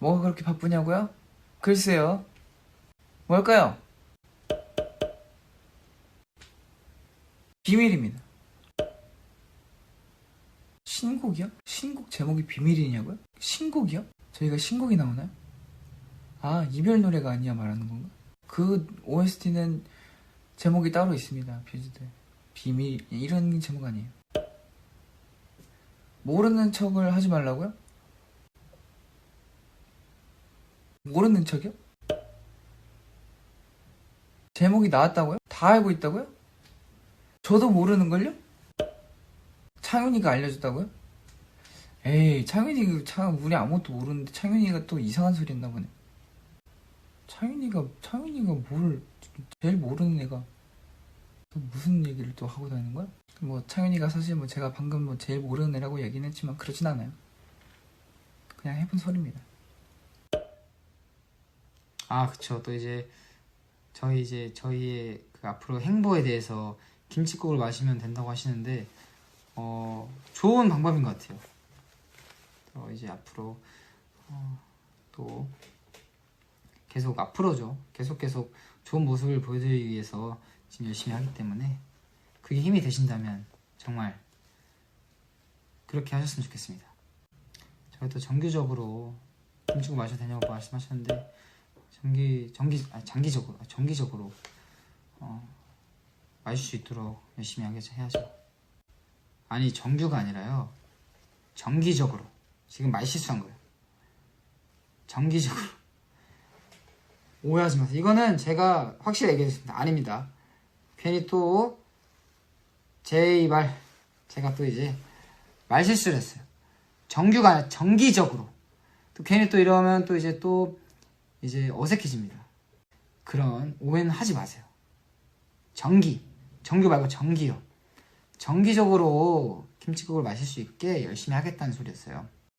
뭐가 그렇게 바쁘냐고요? 글쎄요. 뭘까요? 비밀입니다. 신곡이요? 신곡 제목이 비밀이냐고요? 신곡이요? 저희가 신곡이 나오나요? 아, 이별 노래가 아니야 말하는 건가? 그 OST는 제목이 따로 있습니다. 뷰즈들. 비밀, 이런 제목 아니에요. 모르는 척을 하지 말라고요? 모르는 척이요? 제목이 나왔다고요? 다 알고 있다고요? 저도 모르는걸요? 창윤이가 알려줬다고요? 에이, 창윤이 참 우리 아무것도 모르는데 창윤이가 또 이상한 소리 했나 보네. 창윤이가 창윤이가 뭘 제일 모르는 애가 또 무슨 얘기를 또 하고 다니는 거야? 뭐 창윤이가 사실 뭐 제가 방금 뭐 제일 모르는 애라고 얘기는 했지만 그러진 않아요. 그냥 해본 소리입니다. 아 그쵸 또 이제 저희 이제 저희의 그 앞으로 행보에 대해서 김치국을 마시면 된다고 하시는데 어 좋은 방법인 것 같아요. 또 이제 앞으로 어, 또 계속 앞으로죠. 계속 계속 좋은 모습을 보여드리기 위해서 지금 열심히 하기 때문에 그게 힘이 되신다면 정말 그렇게 하셨으면 좋겠습니다. 저희 또 정규적으로 김치국 마셔도 되냐고 말씀하셨는데 정기 정기 아 장기적으로 아, 정기적으로 어, 마실 수 있도록 열심히 하겠죠 해야죠. 아니 정규가 아니라요 정기적으로 지금 말 실수한 거예요. 정기적으로 오해하지 마세요. 이거는 제가 확실히 얘기했습니다. 아닙니다. 괜히 또 제 말 제가 또 이제 말 실수를 했어요. 정규가 아니라 정기적으로 또 괜히 또 이러면 또 이제 또 이제 어색해집니다. 그런 오해는 하지 마세요. 정기, 정규 말고 정기요. 정기적으로 김치국을 마실 수 있게 열심히 하겠다는 소리였어요.